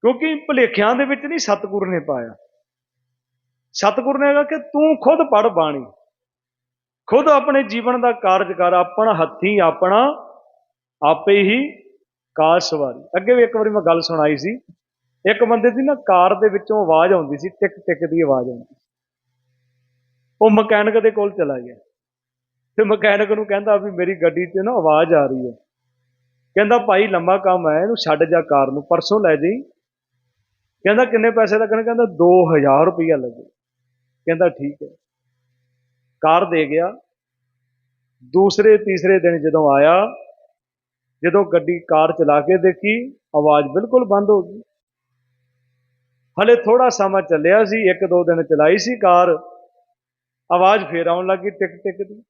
ਕਿਉਂਕਿ ਭੁਲੇਖਿਆਂ ਦੇ ਵਿੱਚ ਨਹੀਂ ਸਤਿਗੁਰ ਨੇ ਪਾਇਆ। ਸਤਿਗੁਰ ਨੇ ਕਿਹਾ ਕਿ ਤੂੰ ਖੁਦ ਪੜ ਬਾਣੀ। ਖੁਦ ਆਪਣੇ ਜੀਵਨ ਦਾ ਕਾਰਜ ਕਰ, ਆਪਣਾ ਹੱਥੀ, ਆਪਣਾ ਆਪੇ ਹੀ ਕਾਰ ਸਵਾਰੀ। ਅੱਗੇ ਵੀ ਇੱਕ ਵਾਰੀ ਮੈਂ ਗੱਲ ਸੁਣਾਈ ਸੀ, ਇੱਕ ਬੰਦੇ ਦੀ ਨਾ ਕਾਰ ਦੇ ਵਿੱਚੋਂ ਆਵਾਜ਼ ਆਉਂਦੀ ਸੀ, ਟਿਕ ਟਿਕ ਦੀ ਆਵਾਜ਼ ਆਉਂਦੀ ਉਹ ਮਕੈਨਿਕ ਦੇ ਕੋਲ ਚਲਾ ਗਿਆ। ਤੇ ਮਕੈਨਿਕ ਨੂੰ ਕਹਿੰਦਾ ਵੀ ਮੇਰੀ ਗੱਡੀ 'ਤੇ ਨਾ ਆਵਾਜ਼ ਆ ਰਹੀ ਹੈ। ਕਹਿੰਦਾ, ਭਾਈ, ਲੰਮਾ ਕੰਮ ਹੈ, ਇਹਨੂੰ ਛੱਡ ਜਾ ਕਾਰ ਨੂੰ, ਪਰਸੋਂ ਲੈ ਜਾਈ। ਕਹਿੰਦਾ, ਕਿੰਨੇ ਪੈਸੇ ਲੱਗਣ? ਕਹਿੰਦਾ 2000 ਰੁਪਇਆ ਲੱਗੇ ਕਹਿੰਦਾ, ਠੀਕ ਹੈ। ਕਾਰ ਦੇ ਗਿਆ। ਦੂਸਰੇ, ਤੀਸਰੇ ਦਿਨ ਜਦੋਂ ਆਇਆ, ਜਦੋਂ ਗੱਡੀ ਕਾਰ ਚਲਾ ਕੇ ਦੇਖੀ, ਆਵਾਜ਼ ਬਿਲਕੁਲ ਬੰਦ ਹੋ ਗਈ। ਹਲੇ ਥੋੜਾ ਸਮਾਂ ਚੱਲਿਆ ਸੀ, ਇੱਕ ਦੋ ਦਿਨ ਚਲਾਈ ਸੀ ਕਾਰ। ਆਵਾਜ਼ ਫੇਰ ਆਉਣ ਲੱਗੀ ਟਿਕ ਟਿਕ ਦੀ।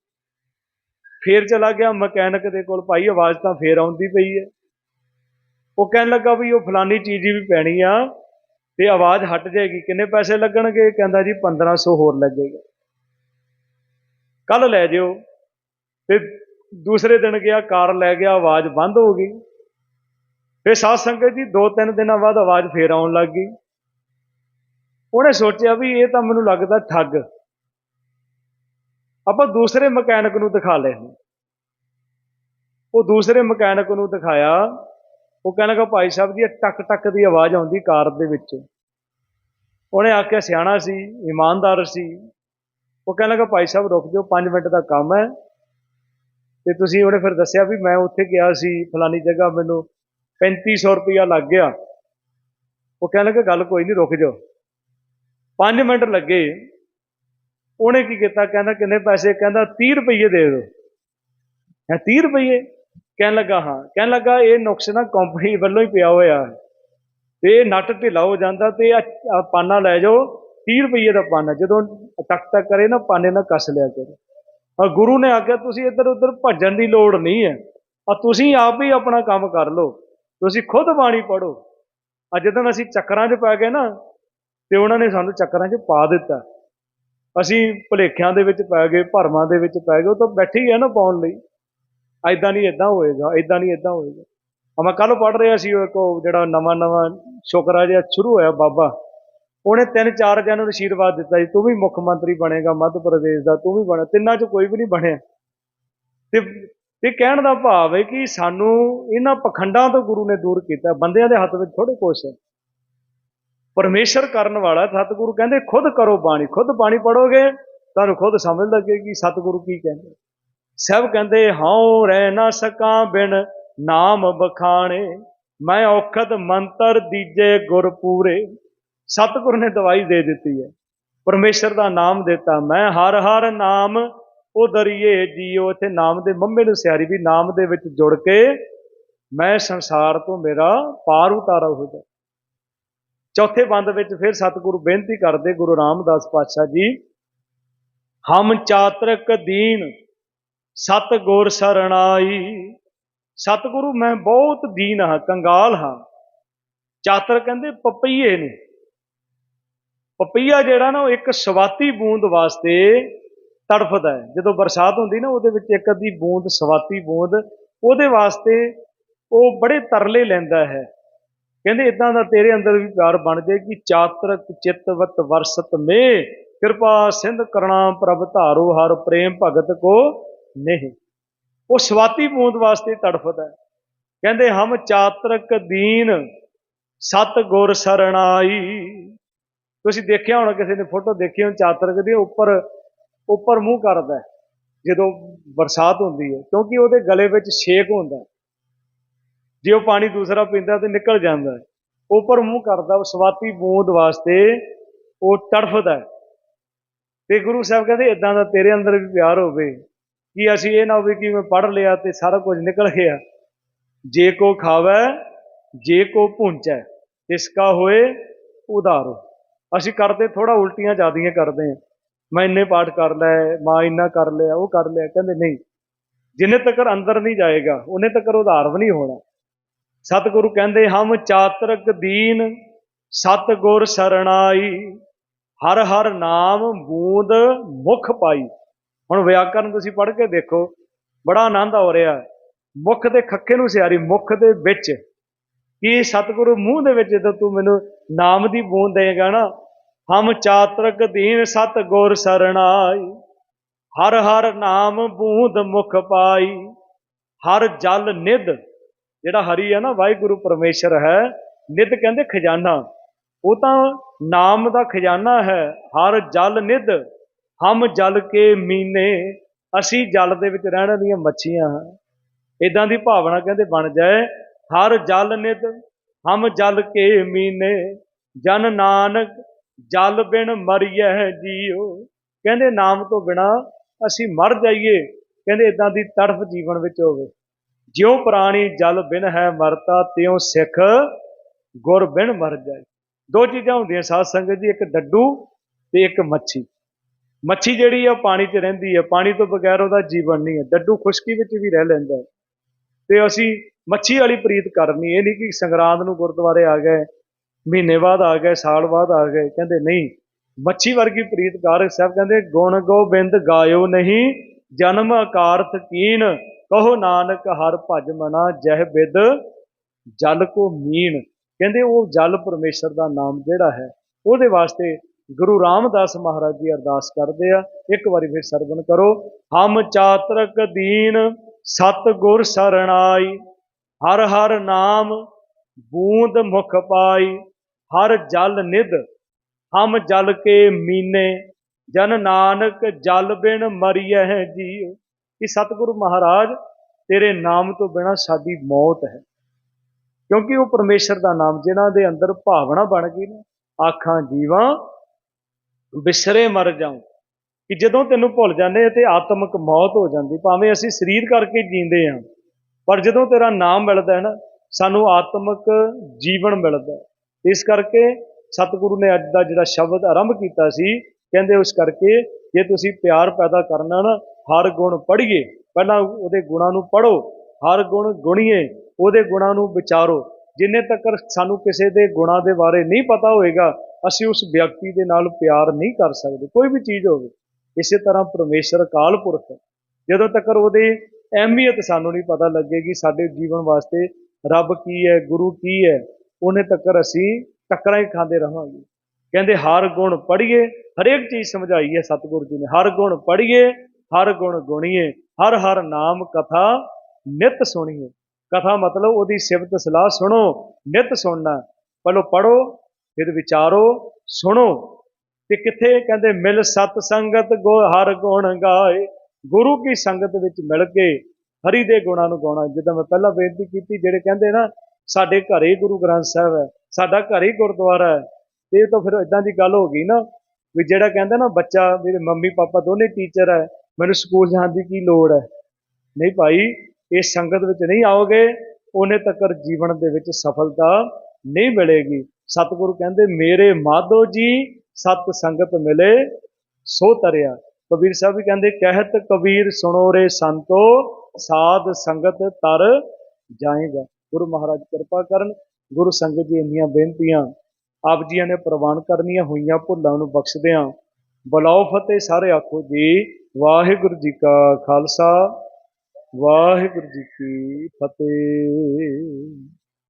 ਫੇਰ ਚਲਾ ਗਿਆ ਮਕੈਨਿਕ ਦੇ ਕੋਲ। ਭਾਈ, ਆਵਾਜ਼ ਤਾਂ ਫੇਰ ਆਉਂਦੀ ਪਈ ਹੈ। ਉਹ ਕਹਿਣ ਲੱਗਾ ਵੀ ਉਹ ਫਲਾਨੀ ਚੀਜ਼ ਵੀ ਪੈਣੀ ਆ ਤੇ ਆਵਾਜ਼ ਹਟ ਜਾਏਗੀ। ਕਿੰਨੇ ਪੈਸੇ ਲੱਗਣਗੇ? ਕਹਿੰਦਾ ਜੀ 1500 ਹੋਰ ਲੱਗੇਗਾ। ਕੱਲ ਲੈ ਜਿਓ। ਤੇ ਦੂਸਰੇ ਦਿਨ ਗਿਆ, ਕਾਰ ਲੈ ਗਿਆ, ਆਵਾਜ਼ ਬੰਦ ਹੋ ਗਈ। ਫਿਰ ਸਾਧ ਸੰਗਤ ਜੀ ਦੋ ਤਿੰਨ ਦਿਨਾਂ ਬਾਅਦ ਆਵਾਜ਼ ਫੇਰ ਆਉਣ ਲੱਗ ਗਈ। ਉਹਨੇ ਸੋਚਿਆ ਵੀ ਇਹ ਤਾਂ ਮੈਨੂੰ ਲੱਗਦਾ ਠੱਗ। ਆਪਾਂ ਦੂਸਰੇ ਮਕੈਨਿਕ ਨੂੰ ਦਿਖਾ ਲੈਣੇ ਉਹ ਦੂਸਰੇ ਮਕੈਨਿਕ ਨੂੰ ਦਿਖਾਇਆ। ਉਹ ਕਹਿਣ ਲੱਗਾ ਭਾਈ ਸਾਹਿਬ ਜੀ, ਇਹ ਟਕ ਟਕ ਦੀ ਆਵਾਜ਼ ਆਉਂਦੀ ਕਾਰ ਦੇ ਵਿੱਚ। ਉਹਨੇ ਆਖਿਆ, ਸਿਆਣਾ ਸੀ, ਇਮਾਨਦਾਰ ਸੀ। ਉਹ ਕਹਿਣ ਲੱਗਾ ਭਾਈ ਸਾਹਿਬ ਰੁਕ ਜਾਓ 5 ਮਿੰਟ ਦਾ ਕੰਮ ਹੈ। ਤੇ ਤੁਸੀਂ ਉਹਨੇ ਫਿਰ ਦੱਸਿਆ ਵੀ ਮੈਂ ਉੱਥੇ ਗਿਆ ਸੀ ਫਲਾਨੀ ਜਗ੍ਹਾ ਮੈਨੂੰ 3500 ਰੁਪਇਆ ਲੱਗ ਗਿਆ। ਉਹ ਕਹਿਣ ਲੱਗਾ ਗੱਲ ਕੋਈ ਨਹੀਂ, ਰੁਕ ਜਾਓ। 5 ਮਿੰਟ ਲੱਗੇ। ਉਹਨੇ ਕੀ ਕੀਤਾ? ਕਹਿੰਦਾ ਕਿੰਨੇ ਪੈਸੇ? ਕਹਿੰਦਾ 30 ਰੁਪਏ ਦੇ ਦਿਓ। ਹੈ 30 ਰੁਪਏ ਕਹਿਣ ਲੱਗਾ, ਹਾਂ। ਕਹਿਣ ਲੱਗਾ, ਇਹ ਨੁਕਸ ਨਾ ਕੰਪਨੀ ਵੱਲੋਂ ਹੀ ਪਿਆ ਹੋਇਆ। ਹੈ ਤੇ ਇਹ ਨੱਟ ਢਿੱਲਾ ਹੋ ਜਾਂਦਾ ਤੇ ਆ ਪਾਨਾ ਲੈ ਜਾਓ। 30 ਰੁਪਏ ਦਾ ਪਾਨਾ ਜਦੋਂ ਟਕ ਟਕ ਕਰੇ ਨਾ, ਪਾਨੇ ਨਾਲ ਕੱਸ ਲਿਆ ਕਰੋ। ਔਰ ਗੁਰੂ ਨੇ ਆਖਿਆ, ਤੁਸੀਂ ਇੱਧਰ ਉੱਧਰ ਭੱਜਣ ਦੀ ਲੋੜ ਨਹੀਂ ਹੈ। ਆ ਤੁਸੀਂ ਆਪ ਹੀ ਆਪਣਾ ਕੰਮ ਕਰ ਲਓ। ਤੁਸੀਂ ਖੁਦ ਬਾਣੀ ਪੜੋ ਆ ਜਦੋਂ ਅਸੀਂ ਚੱਕਰਾਂ 'ਚ ਪੈ ਗਏ ਨਾ, ਤੇ ਉਹਨਾਂ ਨੇ ਸਾਨੂੰ ਚੱਕਰਾਂ 'ਚ ਪਾ ਦਿੱਤਾ। ਅਸੀਂ ਭੁਲੇਖਿਆਂ ਦੇ ਵਿੱਚ ਪੈ ਗਏ, ਭਰਮਾਂ ਦੇ ਵਿੱਚ ਪੈ ਗਏ, ਉਹ ਤਾਂ ਬੈਠੇ ਹੀ ਹੈ ਨਾ ਪਾਉਣ ਲਈ। ਐਦਾਂ ਨਹੀਂ ਐਦਾਂ ਹੋਏਗਾ ਐਦਾਂ ਨਹੀਂ ਐਦਾਂ ਹੋਏਗਾ। ਆ ਮੈਂ ਕੱਲ ਪੜ ਰਿਹਾ ਸੀ, ਉਹ ਇੱਕ ਉਹ ਜਿਹੜਾ ਨਵਾਂ ਨਵਾਂ ਸ਼ੁਕਰਾ ਜਿਹਾ ਸ਼ੁਰੂ ਹੋਇਆ ਬਾਬਾ। ਉਹਨੇ ਤਿੰਨ ਚਾਰ ਜਣਾਂ ਨੂੰ ਅਸ਼ੀਰਵਾਦ ਦਿੱਤਾ ਜੀ, ਤੂੰ ਵੀ ਮੁੱਖ ਮੰਤਰੀ ਬਣੇਗਾ ਮੱਧ ਪ੍ਰਦੇਸ਼ ਦਾ, ਤੂੰ ਵੀ ਬਣ, ਤਿੰਨਾਂ 'ਚ ਕੋਈ ਵੀ ਨਹੀਂ ਬਣਿਆ। ਤੇ ਇਹ ਕਹਿਣ ਦਾ ਭਾਵ ਹੈ ਕਿ ਸਾਨੂੰ ਇਹਨਾਂ ਪਖੰਡਾਂ ਤੋਂ ਗੁਰੂ ਨੇ ਦੂਰ ਕੀਤਾ, ਬੰਦਿਆਂ ਦੇ ਹੱਥ ਵਿੱਚ ਥੋੜੇ ਕੁਛ ਹੈ। ਪਰਮੇਸ਼ਰ ਕਰਨ ਵਾਲਾ ਸਤਿਗੁਰੂ ਕਹਿੰਦੇ, ਖੁਦ ਕਰੋ ਬਾਣੀ, ਖੁਦ ਬਾਣੀ ਪੜੋਗੇ ਤੁਹਾਨੂੰ ਖੁਦ ਸਮਝ ਲੱਗੇਗੀ, ਸਤਿਗੁਰੂ ਕੀ ਕਹਿੰਦੇ? ਸਭ ਕਹਿੰਦੇ, ਹਉ ਰਹਿ ਨਾ ਸਕਾਂ ਬਿਨ ਨਾਮ ਬਖਾਣੇ ਮੈਂ ਔਖਤ ਮੰਤਰ ਦੀਜੇ ਗੁਰ ਪੂਰੇ ਸਤਿਗੁਰ ਨੇ ਦਵਾਈ ਦੇ ਦਿੱਤੀ ਹੈ। ਪਰਮੇਸ਼ਰ ਦਾ ਨਾਮ ਦਿੱਤਾ। ਮੈਂ ਹਰ ਹਰ ਨਾਮ ਉਹ ਉਦਰੀਏ ਜੀਓ, ਇੱਥੇ ਨਾਮ ਦੇ ਮੰਮੇ ਨੂੰ ਸਿਆਰੀ ਵੀ ਨਾਮ ਦੇ ਵਿੱਚ ਜੁੜ ਕੇ ਮੈਂ ਸੰਸਾਰ ਤੋਂ ਮੇਰਾ ਪਾਰ ਉਤਾਰਾ ਹੋ ਜਾ ਚੌਥੇ ਬੰਦ ਵਿੱਚ ਫਿਰ ਸਤਿਗੁਰੂ ਬੇਨਤੀ ਕਰਦੇ, ਗੁਰੂ ਰਾਮਦਾਸ ਪਾਤਸ਼ਾਹ ਜੀ, ਹਮ ਚਾਤਰਕ ਦੀਨ, ਸਤਗੁਰ ਸਰਣਾਈ। ਸਤਿਗੁਰੂ ਮੈਂ ਬਹੁਤ ਦੀਨ ਹਾਂ, ਕੰਗਾਲ ਹਾਂ। ਚਾਤਰ ਕਹਿੰਦੇ ਪਪਈਏ ਨੇ। ਪਪਈਆ ਜਿਹੜਾ ਨਾ ਉਹ ਇੱਕ ਸਵਾਤੀ ਬੂੰਦ ਵਾਸਤੇ ਤੜਫਦਾ ਹੈ। ਜਦੋਂ ਬਰਸਾਤ ਹੁੰਦੀ ਨਾ, ਉਹਦੇ ਵਿੱਚ ਇੱਕ ਅੱਧੀ ਬੂੰਦ, ਸਵਾਤੀ ਬੂੰਦ, ਉਹਦੇ ਵਾਸਤੇ ਉਹ ਬੜੇ ਤਰਲੇ ਲੈਂਦਾ ਹੈ। ਕਹਿੰਦੇ ਇਦਾਂ ਦਾ ਤੇਰੇ ਅੰਦਰ ਵੀ ਪਿਆਰ ਬਣ ਜਾਏ ਕਿ ਚਾਤਰਕ ਚਿਤਵਤ ਵਰਸਤ ਮੇ। ਕਿਰਪਾ ਸਿੰਧ ਕਰਣਾ ਪ੍ਰਭ ਧਾਰੋ, ਹਰ ਪ੍ਰੇਮ ਭਗਤ ਕੋ ਨਹੀਂ। ਉਹ ਸਵਾਤੀ ਬੂੰਦ ਵਾਸਤੇ ਤੜਫਦਾ ਹੈ। ਕਹਿੰਦੇ ਹਮ ਚਾਤਰਕ ਦੀਨ ਸਤ ਗੁਰ ਸਰਣਾਈ। ਤੁਸੀਂ ਦੇਖਿਆ ਹੋਣਾ ਕਿਸੇ ਨੇ ਫੋਟੋ ਦੇਖੀ ਹੋਣੀ ਚਾਤਰਕ ਦੀ ਉੱਪਰ ਉੱਪਰ ਮੂੰਹ ਕਰਦਾ ਜਦੋਂ ਬਰਸਾਤ ਹੁੰਦੀ ਹੈ, ਕਿਉਂਕਿ ਉਹਦੇ ਗਲੇ ਵਿੱਚ ਛੇਕ ਹੁੰਦਾ ਜੇ ਉਹ ਪਾਣੀ ਦੂਸਰਾ ਪੀਂਦਾ ਤੇ ਨਿਕਲ ਜਾਂਦਾ ਹੈ। ਉੱਪਰ ਮੂੰਹ ਕਰਦਾ, ਉਹ ਸਵਾਤੀ ਬੂੰਦ ਵਾਸਤੇ ਉਹ ਤੜਫਦਾ ਹੈ। ਤੇ ਗੁਰੂ ਸਾਹਿਬ ਕਹਿੰਦੇ ਇਦਾਂ ਦਾ ਤੇਰੇ ਅੰਦਰ ਵੀ ਪਿਆਰ ਹੋਵੇ, ਕਿ ਅਸੀਂ ਇਹ ਨਾ ਹੋਵੇ ਕਿ ਮੈਂ ਪੜ੍ਹ ਲਿਆ ਤੇ ਸਾਰਾ ਕੁਝ ਨਿਕਲ ਗਿਆ। ਜੇ ਕੋ ਖਾਵੈ, ਜੇ ਕੋ ਭੁੰਚੈ, ਇਸ ਕਾ ਹੋਏ ਉਧਾਰੋ। ਅਸੀਂ ਕਰਦੇ ਥੋੜਾ ਉਲਟੀਆਂ ਜ਼ਿਆਦੀਆਂ ਕਰਦੇ ਹਾਂ। ਮੈਂ ਇੰਨੇ ਪਾਠ ਕਰ ਲਏ ਮਾਂ ਇੰਨਾ ਕਰ ਲਿਆ, ਉਹ ਕਰ ਲਿਆ, ਕਹਿੰਦੇ ਨਹੀਂ। ਜਿੰਨੇ ਤੱਕ ਅੰਦਰ ਨਹੀਂ ਜਾਏਗਾ, ਉਹਨੇ ਤੱਕ ਉਧਾਰ ਵੀ ਨਹੀਂ ਹੋਣਾ। ਸਤਿਗੁਰੂ ਕਹਿੰਦੇ, ਹਮ ਚਾਤਰਕ ਦੀਨ, ਸਤਿਗੁਰ ਸਰਣਾਈ। ਹਰ ਹਰ ਨਾਮ ਬੂੰਦ ਮੁਖ ਪਾਈ। ਹੁਣ ਵਿਆਕਰਨ ਤੁਸੀਂ ਪੜ੍ਹ ਕੇ ਦੇਖੋ, ਬੜਾ ਆਨੰਦ ਆ ਰਿਹਾ। ਹੈ। ਮੁਖ ਦੇ ਖੱਕੇ ਨੂੰ ਸਿਆਰੀ, ਮੁਖ ਦੇ ਵਿੱਚ। ਕਿ ਸਤਿਗੁਰੂ ਮੂੰਹ ਦੇ ਵਿੱਚ ਜਦੋਂ ਤੂੰ ਮੈਨੂੰ ਨਾਮ ਦੀ ਬੂੰਦ ਦੇਗਾ ਨਾ, ਹਮ ਚਾਤਰਕ ਦੀਨ ਸਤ ਗੁਰ ਸਰਣਾਈ। ਹਰ ਹਰ ਨਾਮ ਬੂੰਦ ਮੁਖ ਪਾਈ। ਹਰ ਜਲ ਨਿਧ, ਜਿਹੜਾ ਹਰੀ ਹੈ ਨਾ, ਵਾਹਿਗੁਰੂ ਪਰਮੇਸ਼ਰ ਹੈ, ਨਿਧ ਕਹਿੰਦੇ ਖਜ਼ਾਨਾ। ਉਹ ਤਾਂ ਨਾਮ ਦਾ ਖਜ਼ਾਨਾ ਹੈ, ਹਰ ਜਲ ਨਿਧ, ਹਮ ਜਲ ਕੇ ਮੀਨੇ, ਅਸੀਂ ਜਲ ਦੇ ਵਿੱਚ ਰਹਿਣ ਦੀਆਂ ਮੱਛੀਆਂ। ਹਾਂ ਇਦਾਂ ਦੀ ਭਾਵਨਾ ਕਹਿੰਦੇ ਬਣ ਜਾਏ ਹਰ ਜਲ ਨਿਧ, ਹਮ ਜਲ ਕੇ ਮੀਨੇ, ਜਨ ਨਾਨਕ ਜਲ ਬਿਨ ਮਰੀਐ ਜੀਓ ਕਹਿੰਦੇ ਨਾਮ ਤੋਂ ਬਿਨਾ ਅਸੀਂ ਮਰ ਜਾਈਏ, ਕਹਿੰਦੇ ਇਦਾਂ ਦੀ ਤੜਫ ਜੀਵਨ ਵਿੱਚ ਹੋਵੇ। ਜਿਉ ਪ੍ਰਾਣੀ ਜਲ ਬਿਨ ਹੈ ਮਰਤਾ, ਤਿਉ ਸਿੱਖ ਗੁਰ ਬਿਨ ਮਰ ਜਾਏ। ਦੋ ਚੀਜ਼ਾਂ ਹੁੰਦੀਆਂ ਸਾਧ ਸੰਗਤ ਜੀ, ਇੱਕ ਡੱਡੂ ਤੇ ਇੱਕ ਮੱਛੀ। ਮੱਛੀ ਜਿਹੜੀ ਆ ਉਹ ਪਾਣੀ 'ਚ ਰਹਿੰਦੀ ਹੈ ਪਾਣੀ ਤੋਂ ਬਗੈਰ ਉਹਦਾ ਜੀਵਨ ਨਹੀਂ ਹੈ ਡੱਡੂ ਖੁਸ਼ਕੀ ਵਿੱਚ ਵੀ ਰਹਿ ਲੈਂਦਾ। ਤੇ ਅਸੀਂ ਮੱਛੀ ਵਾਲੀ ਪ੍ਰੀਤ ਕਰਨੀ, ਇਹ ਨਹੀਂ ਕਿ ਸੰਗਰਾਂਦ ਨੂੰ ਗੁਰਦੁਆਰੇ ਆ ਗਏ, ਮਹੀਨੇ ਬਾਅਦ ਆ ਗਏ, ਸਾਲ ਬਾਅਦ ਆ ਗਏ, ਕਹਿੰਦੇ ਨਹੀਂ। ਮੱਛੀ ਵਰਗੀ ਪ੍ਰੀਤ ਕਾਰਕ ਸਾਹਿਬ ਕਹਿੰਦੇ, ਗੁਣ ਗੋਬਿੰਦ ਗਾਇਓ ਨਹੀਂ, ਜਨਮ ਅਕਾਰਥ ਕੀਨ, ਕਹੋ ਨਾਨਕ ਹਰ ਭਜ ਮਨਾ, ਜਹ ਬਿਦ ਜਲ ਕੋ ਮੀਨ। ਕਹਿੰਦੇ ਉਹ ਜਲ ਪਰਮੇਸ਼ਰ ਦਾ ਨਾਮ ਜਿਹੜਾ ਹੈ, ਉਹਦੇ ਵਾਸਤੇ ਗੁਰੂ ਰਾਮਦਾਸ ਮਹਾਰਾਜ ਜੀ ਅਰਦਾਸ ਕਰਦੇ ਆ, ਇੱਕ ਵਾਰੀ ਫਿਰ ਸਰਵਨ ਕਰੋ। ਹਮ ਚਾਤਰਕ ਦੀਨ ਸਤ ਗੁਰ ਸਰਣਾਈ। ਹਰ ਹਰ ਨਾਮ ਬੂੰਦ ਮੁਖ ਪਾਈ, ਹਰ ਜਲ ਨਿਧ ਹਮ ਜਲ ਕੇ ਮੀਨੇ, ਜਨ ਨਾਨਕ ਜਲ ਬਿਨ ਮਰੀਐ ਜੀਉ। ਕਿ ਸਤਿਗੁਰੂ ਮਹਾਰਾਜ, ਤੇਰੇ ਨਾਮ ਤੋਂ ਬਿਨਾ ਸਾਡੀ ਮੌਤ ਹੈ। ਕਿਉਂਕਿ ਉਹ ਪਰਮੇਸ਼ਰ ਦਾ ਨਾਮ, ਜਿਨ੍ਹਾਂ ਦੇ ਅੰਦਰ ਭਾਵਨਾ ਬਣ ਗਈ ਨਾ, ਆਖਾਂ ਜੀਵਾਂ, ਬਿਸਰੇ ਮਰ ਜਾਉ। ਕਿ ਜਦੋਂ ਤੈਨੂੰ ਭੁੱਲ ਜਾਂਦੇ ਤੇ ਆਤਮਿਕ ਮੌਤ ਹੋ ਜਾਂਦੀ, ਭਾਵੇਂ ਅਸੀਂ ਸਰੀਰ ਕਰਕੇ ਜੀਂਦੇ ਹਾਂ ਪਰ ਜਦੋਂ ਤੇਰਾ ਨਾਮ ਮਿਲਦਾ ਹੈ ਨਾ, ਸਾਨੂੰ ਆਤਮਿਕ ਜੀਵਨ ਮਿਲਦਾ ਹੈ। ਇਸ ਕਰਕੇ ਸਤਿਗੁਰੂ ਨੇ ਅੱਜ ਦਾ ਜਿਹੜਾ ਸ਼ਬਦ ਆਰੰਭ ਕੀਤਾ ਸੀ, ਕਹਿੰਦੇ ਉਸ ਕਰਕੇ ਜੇ ਤੁਸੀਂ ਪਿਆਰ ਪੈਦਾ ਕਰਨਾ ਨਾ, ਹਰ ਗੁਣ ਪੜ੍ਹੀਏ। ਪਹਿਲਾਂ ਉਹਦੇ ਗੁਣਾਂ ਨੂੰ ਪੜੋ ਹਰ ਗੁਣ ਗੁਣੀਏ, ਉਹਦੇ ਗੁਣਾਂ ਨੂੰ ਵਿਚਾਰੋ। ਜਿੰਨੇ ਤੱਕ ਸਾਨੂੰ ਕਿਸੇ ਦੇ ਗੁਣਾਂ ਦੇ ਬਾਰੇ ਨਹੀਂ ਪਤਾ ਹੋਏਗਾ, ਅਸੀਂ ਉਸ ਵਿਅਕਤੀ ਦੇ ਨਾਲ ਪਿਆਰ ਨਹੀਂ ਕਰ ਸਕਦੇ। ਕੋਈ ਵੀ ਚੀਜ਼ ਹੋਵੇ, ਇਸੇ ਤਰ੍ਹਾਂ ਪਰਮੇਸ਼ਰ ਕਾਲ ਪੁਰਖ ਹੈ। ਜਦੋਂ ਤੱਕ ਉਹਦੇ ਅਹਿਮੀਅਤ ਸਾਨੂੰ ਨਹੀਂ ਪਤਾ ਲੱਗੇਗੀ ਸਾਡੇ ਜੀਵਨ ਵਾਸਤੇ ਰੱਬ ਕੀ ਹੈ, ਗੁਰੂ ਕੀ ਹੈ। ਉਹਨੇ ਤੱਕ ਅਸੀਂ ਟੱਕਰਾਂ ਹੀ ਖਾਂਦੇ ਰਹਾਂਗੇ। ਕਹਿੰਦੇ, ਹਰ ਗੁਣ ਪੜ੍ਹੀਏ, ਹਰੇਕ ਚੀਜ਼ ਸਮਝਾਈ ਹੈ ਸਤਿਗੁਰੂ ਜੀ ਨੇ। ਹਰ ਗੁਣ ਪੜ੍ਹੀਏ, ਹਰ ਗੁਣ ਗੁਣੀਏ, ਹਰ ਹਰ ਨਾਮ ਕਥਾ ਨਿਤ ਸੁਣੀਏ। ਕਥਾ ਮਤਲਬ ਉਹਦੀ ਸਿਫਤ ਸਲਾਹ ਸੁਣੋ, ਨਿਤ ਸੁਣਨਾ। ਪਹਿਲਾਂ ਪੜੋ ਫਿਰ ਵਿਚਾਰੋ, ਸੁਣੋ। ਤੇ ਕਿੱਥੇ ਕਹਿੰਦੇ, ਮਿਲ ਸਤ ਸੰਗਤ ਗੋ ਹਰ ਗੁਣ ਗਾਏ। ਗੁਰੂ ਕੀ ਸੰਗਤ ਵਿੱਚ ਮਿਲ ਕੇ ਹਰੀ ਦੇ ਗੁਣਾਂ ਨੂੰ ਗਾਉਣਾ। ਜਿੱਦਾਂ ਮੈਂ ਪਹਿਲਾਂ ਬੇਨਤੀ ਕੀਤੀ, ਜਿਹੜੇ ਕਹਿੰਦੇ ਨਾ, ਸਾਡੇ ਘਰੇ ਗੁਰੂ ਗ੍ਰੰਥ ਸਾਹਿਬ ਹੈ, ਸਾਡਾ ਘਰ ਹੀ ਗੁਰਦੁਆਰਾ ਹੈ। ਇਹ ਤਾਂ ਫਿਰ ਇਦਾਂ ਦੀ ਗੱਲ ਹੋ ਗਈ ਨਾ ਵੀ ਜਿਹੜਾ ਕਹਿੰਦਾ ਨਾ, ਬੱਚਾ, ਮੇਰੇ ਮੰਮੀ ਪਾਪਾ ਦੋਨੇ ਟੀਚਰ ਹੈ, ਮੈਨੂੰ ਸਕੂਲ ਜਾਣ ਦੀ ਕੀ ਲੋੜ ਹੈ? ਨਹੀਂ ਭਾਈ, ਇਸ ਸੰਗਤ ਵਿੱਚ ਨਹੀਂ ਆਓਗੇ, ਉਹਨੇ ਤੱਕਰ ਜੀਵਨ ਦੇ ਵਿੱਚ ਸਫਲਤਾ ਨਹੀਂ ਮਿਲੇਗੀ। ਸਤਿਗੁਰੂ ਕਹਿੰਦੇ, ਮੇਰੇ ਮਾਧੋ ਜੀ, ਸਤ ਸੰਗਤ ਮਿਲੇ, ਸੋ ਤਰਿਆ। ਕਬੀਰ ਸਾਹਿਬ ਵੀ ਕਹਿੰਦੇ, ਕਹਿਤ ਕਬੀਰ ਸੁਣੋ ਰੇ ਸੰਤੋ, ਸਾਧ ਸੰਗਤ ਤਰ ਜਾਏਗਾ। ਗੁਰੂ ਮਹਾਰਾਜ ਕਿਰਪਾ ਕਰਨ, ਗੁਰੂ ਸੰਗਤ ਜੀ ਇੰਨੀਆਂ ਬੇਨਤੀਆਂ, ਆਪ ਜੀਆਂ ਨੇ ਪ੍ਰਵਾਨ ਕਰਨੀਆਂ ਹੋਈਆਂ, ਭੁੱਲਾਂ ਨੂੰ ਬਖਸ਼ਦਿਆਂ, ਬੁਲਾਓ ਫਤਿਹ ਸਾਰੇ ਆਖੋ ਜੀ। ਵਾਹਿਗੁਰੂ ਜੀ ਕਾ ਖਾਲਸਾ, ਵਾਹਿਗੁਰੂ ਜੀ ਕੀ ਫਤਿਹ।